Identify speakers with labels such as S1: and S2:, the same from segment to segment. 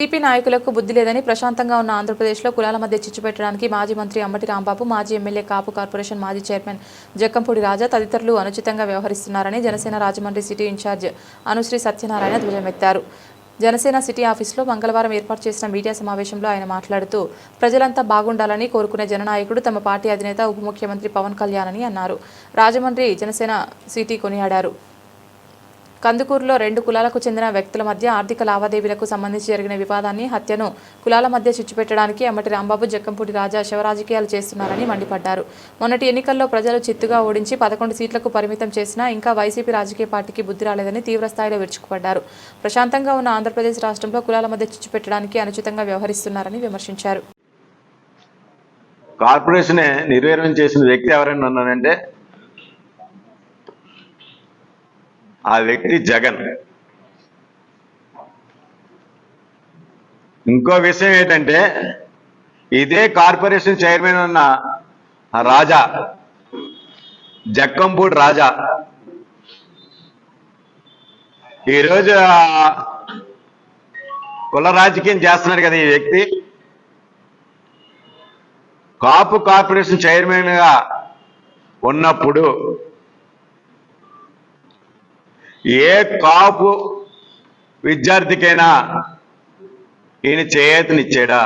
S1: TP నాయకులకు బుద్ధి లేదని ప్రశాంతంగా ఉన్న ఆంధ్రప్రదేశ్లో కులాల మధ్య చిచ్చు పెట్టడానికి మాజీ మంత్రి అంబటి రాంబాబు మాజీ ఎమ్మెల్యే కాపు కార్పొరేషన్ మాజీ చైర్మన్ జక్కంపూడి రాజా తదితరులు అనుచితంగా వ్యవహరిస్తున్నారని Janasena Rajahmundry city in charge Anusri Satyanarayana ధ్వజమెత్తారు జనసేన సిటీ ఆఫీసులో మంగళవారం ఏర్పాటు చేసిన మీడియా సమావేశంలో ఆయన మాట్లాడుతూ ప్రజలంతా బాగుండాలని కోరుకునే జననాయకుడు తమ పార్టీ అధినేత ఉప ముఖ్యమంత్రి పవన్ కళ్యాణ్ అని అన్నారు. రాజమండ్రి జనసేన సిటీ కొనియాడారు. కందుకూరులో రెండు కులాలకు చెందిన వ్యక్తుల మధ్య ఆర్థిక లావాదేవీలకు సంబంధించి జరిగిన వివాదాన్ని హత్యను కులాల మధ్య చిచ్చుపెట్టడానికి అమ్మటి రాంబాబు జక్కంపూడి రాజా శివరాజకీయాలు చేస్తున్నారని మండిపడ్డారు. మొన్నటి ఎన్నికల్లో ప్రజలు చిత్తుగా ఓడించి పదకొండు సీట్లకు పరిమితం చేసినా ఇంకా వైసీపీ రాజకీయ పార్టీకి బుద్ధి రాలేదని తీవ్రస్థాయిలో విరుచుకుపడ్డారు. ప్రశాంతంగా ఉన్న ఆంధ్రప్రదేశ్ రాష్ట్రంలో కులాల మధ్య చిచ్చుపెట్టడానికి అనుచితంగా వ్యవహరిస్తున్నారని విమర్శించారు.
S2: కార్పొరేషన్ నిర్వీర్యం చేసిన వ్యక్తి ఎవరైనా ఉన్నానంటే ఆ వ్యక్తి జగన్. ఇంకో విషయం ఏంటంటే ఇదే కార్పొరేషన్ చైర్మన్ ఉన్న రాజా జక్కంపూడి రాజా. ఈరోజు కుల రాజకీయం చేస్తున్నాడు కదా ఈ వ్యక్తి. కాపు కార్పొరేషన్ చైర్మన్గా ఉన్నప్పుడు ఏ కాపు విద్యార్థికైనా ఈయన చేయూతనిచ్చాడా?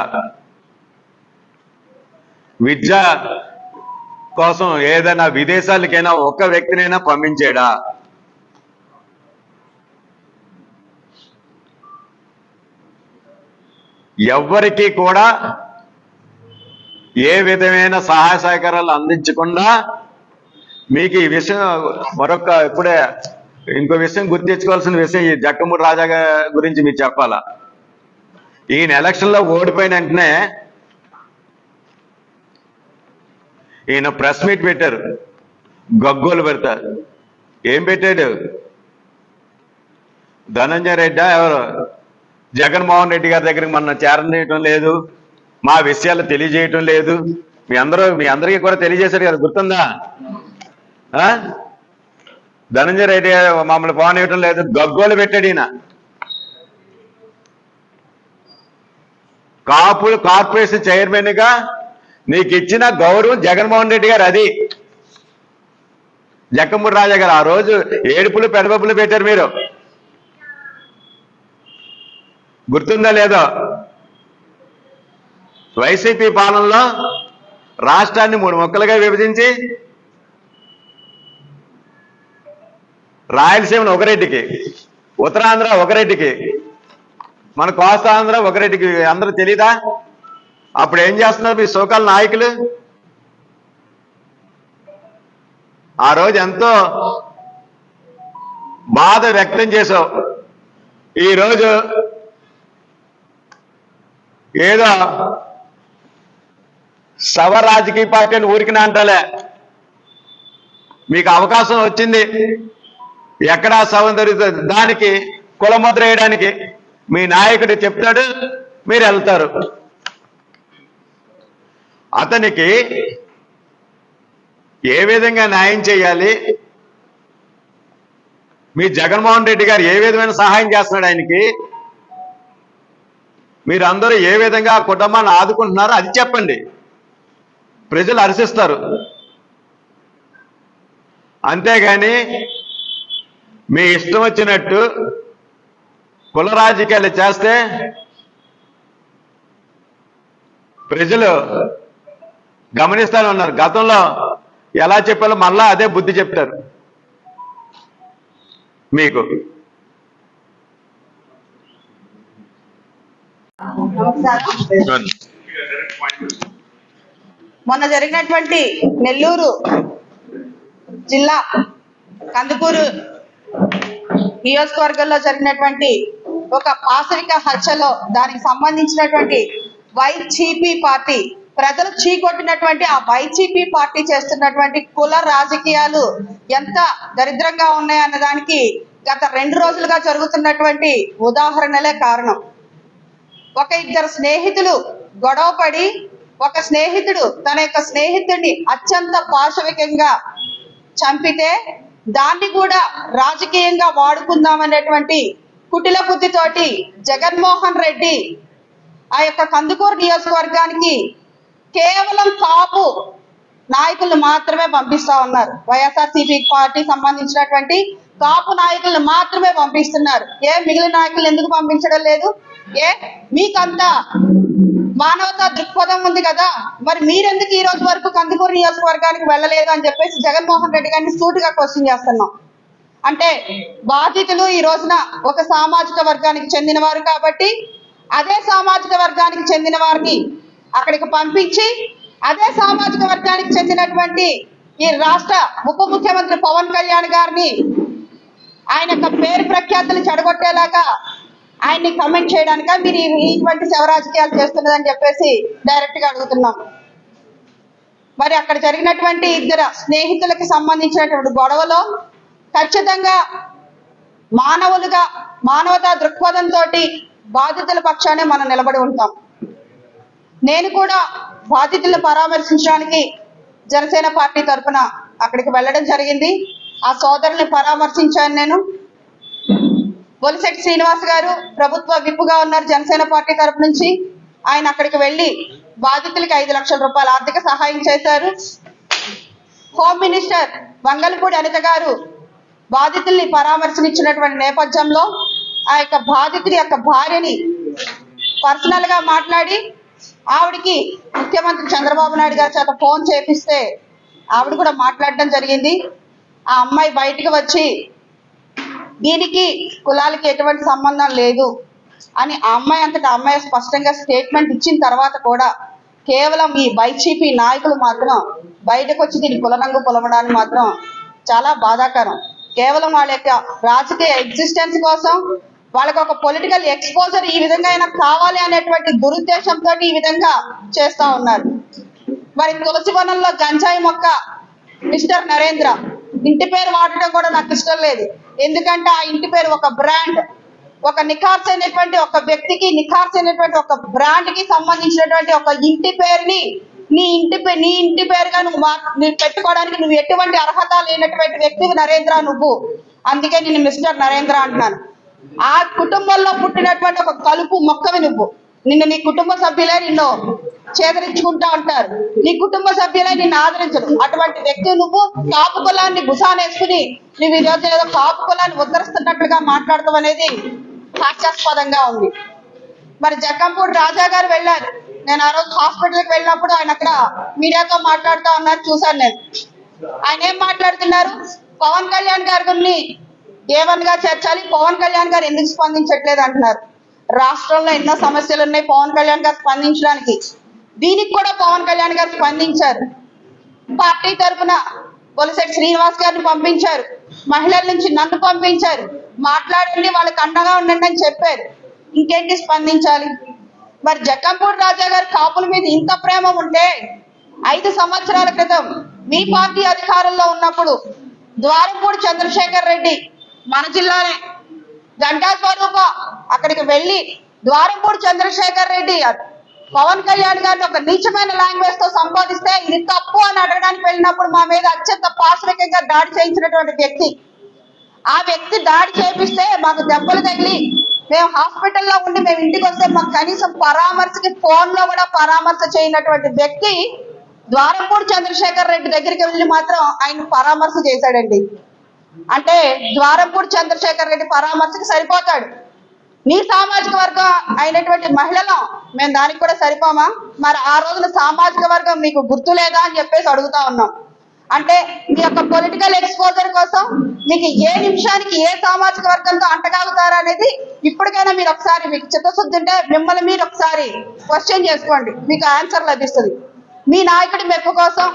S2: విద్య కోసం ఏదైనా విదేశాలకైనా ఒక్క వ్యక్తినైనా పంపించాడా? ఎవ్వరికీ కూడా ఏ విధమైన సహాయ సహకారాలు అందించకుండా మీకు ఈ విషయం మరొక ఇప్పుడే ఇంకో విషయం గుర్తించుకోవాల్సిన విషయం ఈ జక్కమూడి రాజా గురించి మీరు చెప్పాలా? ఈయన ఎలక్షన్లో ఓడిపోయిన వెంటనే ఈయన ప్రెస్ మీట్ పెట్టారు. గగ్గోలు పెడతారు. ఏం పెట్టాడు? ధనంజయ రెడ్డి ఎవరు? జగన్మోహన్ రెడ్డి గారి దగ్గరికి మన చేరనీయటం లేదు. మా విషయాలు తెలియజేయటం లేదు. మీ అందరూ మీ అందరికీ కూడా తెలియజేశారు కదా గుర్తుందా? ఆ? ధనంజయ రెడ్డి మమ్మల్ని పోనివ్వటం లేదు. గగ్గోలు పెట్టాడు ఈయన. కాపులు కార్పొరేషన్ చైర్మన్గా నీకు ఇచ్చిన గౌరవం జగన్మోహన్ రెడ్డి గారు అది. జక్కమూడి రాజా గారు ఆ రోజు ఏడుపులు పెడబప్పులు పెట్టారు మీరు. గుర్తుందా లేదో? వైసీపీ పాలనలో రాష్ట్రాన్ని మూడు ముక్కలుగా విభజించి రాయలసీమను ఒకరెడ్డికి ఉత్తరాంధ్ర ఒకరెడ్డికి మన కోస్తాంధ్ర ఒకరెడ్డికి అందరూ తెలీదా? అప్పుడు ఏం చేస్తున్నారు మీ సోకాల నాయకులు? ఆ రోజు ఎంతో బాధ వ్యక్తం చేసావు ఈరోజు ఏదో సవ రాజకీయ పార్టీ అని ఊరికి అంటలే. మీకు అవకాశం వచ్చింది. ఎక్కడా సవం దొరుకుతుంది దానికి కులముద్ర వేయడానికి మీ నాయకుడు చెప్తాడు మీరు వెళ్తారు. అతనికి ఏ విధంగా న్యాయం చేయాలి? మీ జగన్మోహన్ రెడ్డి గారు ఏ విధమైన సహాయం చేస్తున్నాడు ఆయనకి? మీరందరూ ఏ విధంగా కుటుంబాన్ని ఆదుకుంటున్నారో అది చెప్పండి. ప్రజలు హర్షిస్తారు అంతేగాని మీ ఇష్టం వచ్చినట్టు కుల రాజకీయాలు చేస్తే ప్రజలు గమనిస్తానే ఉన్నారు. గతంలో ఎలా చెప్పాలో మళ్ళా అదే బుద్ధి చెప్తారు. మీకు
S3: మొన్న జరిగినటువంటి నెల్లూరు జిల్లా కందుకూరు నియోజకవర్గంలో జరిగినటువంటి ఒక పాసరిక హత్యలో దానికి సంబంధించినటువంటి వైసీపీ పార్టీ ప్రజలు చీకొట్టినటువంటి ఆ వైసీపీ పార్టీ చేస్తున్నటువంటి కుల రాజకీయాలు ఎంత దరిద్రంగా ఉన్నాయన్న దానికి గత రెండు రోజులుగా జరుగుతున్నటువంటి ఉదాహరణలే కారణం. ఒక ఇద్దరు స్నేహితులు గొడవపడి ఒక స్నేహితుడు తన యొక్క స్నేహితుడిని అత్యంత పాశవికంగా చంపితే దాన్ని కూడా రాజకీయంగా వాడుకుందామనేటువంటి కుటిల బుద్ధితోటి జగన్మోహన్ రెడ్డి ఆ యొక్క కందుకూరు నియోజకవర్గానికి కేవలం కాపు నాయకులను మాత్రమే పంపిస్తా ఉన్నారు. వైఎస్ఆర్సీపీ పార్టీ సంబంధించినటువంటి కాపు నాయకులను మాత్రమే పంపిస్తున్నారు. ఏ మిగిలిన నాయకులు ఎందుకు పంపించడం లేదు? ఏ? మీకంతా మానవతా దృక్పథం ఉంది కదా. మరి మీరెందుకు ఈ రోజు వరకు కందుకూరు నియోజకవర్గానికి వెళ్ళలేదు అని చెప్పేసి జగన్మోహన్ రెడ్డి గారిని సూటిగా క్వశ్చన్ చేస్తున్నాం. అంటే బాధితులు ఈ రోజున ఒక సామాజిక వర్గానికి చెందినవారు కాబట్టి అదే సామాజిక వర్గానికి చెందిన వారిని అక్కడికి పంపించి అదే సామాజిక వర్గానికి చెందినటువంటి ఈ రాష్ట్ర ఉప ముఖ్యమంత్రి పవన్ కళ్యాణ్ గారిని ఆయన యొక్క పేరు ప్రఖ్యాతులు చెడగొట్టేలాగా ఆయన్ని కమెంట్ చేయడానిక? మీరు ఇటువంటి శవ రాజకీయాలు చేస్తున్నదని చెప్పేసి డైరెక్ట్గా అడుగుతున్నాం. మరి అక్కడ జరిగినటువంటి ఇద్దరు స్నేహితులకి సంబంధించినటువంటి గొడవలో ఖచ్చితంగా మానవులుగా మానవతా దృక్పథంతో బాధితుల పక్షానే మనం నిలబడి ఉంటాం. నేను కూడా బాధితులను పరామర్శించడానికి జనసేన పార్టీ తరఫున అక్కడికి వెళ్ళడం జరిగింది. ఆ సోదరుని పరామర్శించాను నేను. బొలిశెట్టి శ్రీనివాస్ గారు ప్రభుత్వ విప్పుగా ఉన్నారు జనసేన పార్టీ తరపు నుంచి. ఆయన అక్కడికి వెళ్ళి బాధితులకి ఐదు లక్షల రూపాయల ఆర్థిక సహాయం చేశారు. హోమ్ మినిస్టర్ వంగలపూడి అనిత గారు బాధితుల్ని పరామర్శనిచ్చినటువంటి నేపథ్యంలో ఆ యొక్క బాధితుడి యొక్క భార్యని పర్సనల్గా మాట్లాడి ఆవిడికి ముఖ్యమంత్రి చంద్రబాబు నాయుడు గారి చేత ఫోన్ చేపిస్తే ఆవిడ కూడా మాట్లాడడం జరిగింది. ఆ అమ్మాయి బయటికి వచ్చి దీనికి కులాలకి ఎటువంటి సంబంధం లేదు. అని ఆ అమ్మాయి అంతటా అమ్మాయి స్పష్టంగా స్టేట్మెంట్ ఇచ్చిన తర్వాత కూడా కేవలం ఈ వైసీపీ నాయకులు మాత్రం బయటకు వచ్చి దీని కులరంగు పొలవడానికి మాత్రం చాలా బాధాకరం. కేవలం వాళ్ళ యొక్క రాజకీయ ఎగ్జిస్టెన్స్ కోసం వాళ్ళకి ఒక పొలిటికల్ ఎక్స్పోజర్ ఈ విధంగా అయినా కావాలి అనేటువంటి దురుద్దేశంతో ఈ విధంగా చేస్తా ఉన్నారు. మరి తులసి వనంలో గంజాయి మొక్క మిస్టర్ నరేంద్ర. ఇంటి పేరు వాడటం కూడా నాకు ఇష్టం లేదు. ఎందుకంటే ఆ ఇంటి పేరు ఒక బ్రాండ్. ఒక నిఖార్స్ అయినటువంటి ఒక వ్యక్తికి నిఖార్స్ అయినటువంటి ఒక బ్రాండ్కి సంబంధించినటువంటి ఒక ఇంటి పేరుని నీ ఇంటి నీ ఇంటి పేరుగా నువ్వు మా- నువ్వు పెట్టుకోవడానికి నువ్వు ఎటువంటి అర్హత లేనటువంటి వ్యక్తివి నరేంద్ర నువ్వు. అందుకే నేను మిస్టర్ నరేంద్ర అంటున్నాను. ఆ కుటుంబంలో పుట్టినటువంటి ఒక కలుపు మొక్కవి నువ్వు. నిన్ను నీ కుటుంబ సభ్యులే నిన్ను చేదరించుకుంటా ఉంటారు. నీ కుటుంబ సభ్యులే నిన్ను ఆదరించరు. అటువంటి వ్యక్తి నువ్వు కాపు కులాన్ని భుసానేసుకుని నువ్వు ఈరోజు ఏదో కాపు కులాన్ని ఉద్ధరిస్తున్నట్లుగా మాట్లాడటం అనేది హాస్యాస్పదంగా ఉంది. మరి జక్కంపూడి రాజా గారు వెళ్ళారు. నేను ఆ రోజు హాస్పిటల్కి వెళ్ళినప్పుడు ఆయన అక్కడ మీడియాతో మాట్లాడుతూ ఉన్నారు చూశాను నేను. ఆయన ఏం మాట్లాడుతున్నారు? పవన్ కళ్యాణ్ గారిని ఏవన్గా చేర్చాలి? పవన్ కళ్యాణ్ గారు ఎందుకు స్పందించట్లేదు అంటున్నారు. రాష్ట్రంలో ఎన్నో సమస్యలు ఉన్నాయి పవన్ కళ్యాణ్ గారు స్పందించడానికి. దీనికి కూడా పవన్ కళ్యాణ్ గారు స్పందించారు. పార్టీ తరఫున బొలిశెట్టి శ్రీనివాస్ గారిని పంపించారు. మహిళల నుంచి నన్ను పంపించారు. మాట్లాడండి వాళ్ళకి అండగా ఉండండి అని చెప్పారు. ఇంకేంటి స్పందించాలి? మరి జక్కంపూడి రాజా గారి కాపుల మీద ఇంత ప్రేమ ఉంటే ఐదు సంవత్సరాల క్రితం మీ పార్టీ అధికారంలో ఉన్నప్పుడు ద్వారంపూడి చంద్రశేఖర్ రెడ్డి మన జిల్లానే. గంటా స్వరూప అక్కడికి వెళ్ళి ద్వారంపూడి చంద్రశేఖర్ రెడ్డి పవన్ కళ్యాణ్ గారిని ఒక నీచమైన లాంగ్వేజ్తో సంబోధిస్తే ఇది తప్పు అని అడగడానికి వెళ్ళినప్పుడు మా మీద అత్యంత పాశవికంగా దాడి చేయించినటువంటి వ్యక్తి. ఆ వ్యక్తి దాడి చేపిస్తే మాకు దెబ్బలు తగిలి మేము హాస్పిటల్లో ఉండి మేము ఇంటికి వస్తే మాకు కనీసం పరామర్శకి ఫోన్లో కూడా పరామర్శ చేయనటువంటి వ్యక్తి ద్వారంపూడి చంద్రశేఖర్ రెడ్డి దగ్గరికి వెళ్ళి మాత్రం ఆయన పరామర్శ చేశాడండి. అంటే ద్వారంపూడి చంద్రశేఖర్ రెడ్డి పరామర్శకి సరిపోతాడు. నీ సామాజిక వర్గం అయినటువంటి మహిళలు మేము దానికి కూడా సరిపోమా? మరి ఆ రోజున సామాజిక వర్గం మీకు గుర్తు లేదా అని చెప్పేసి అడుగుతా ఉన్నాం. అంటే మీ యొక్క పొలిటికల్ ఎక్స్పోజర్ కోసం మీకు ఏ నిమిషానికి ఏ సామాజిక వర్గంతో అంటగాగుతారా అనేది ఇప్పటికైనా మీరు ఒకసారి మీకు చిత్తశుద్ధి ఉంటే మిమ్మల్ని మీరు ఒకసారి క్వశ్చన్ చేసుకోండి. మీకు ఆన్సర్ లభిస్తుంది. మీ నాయకుడి మెప్పు కోసం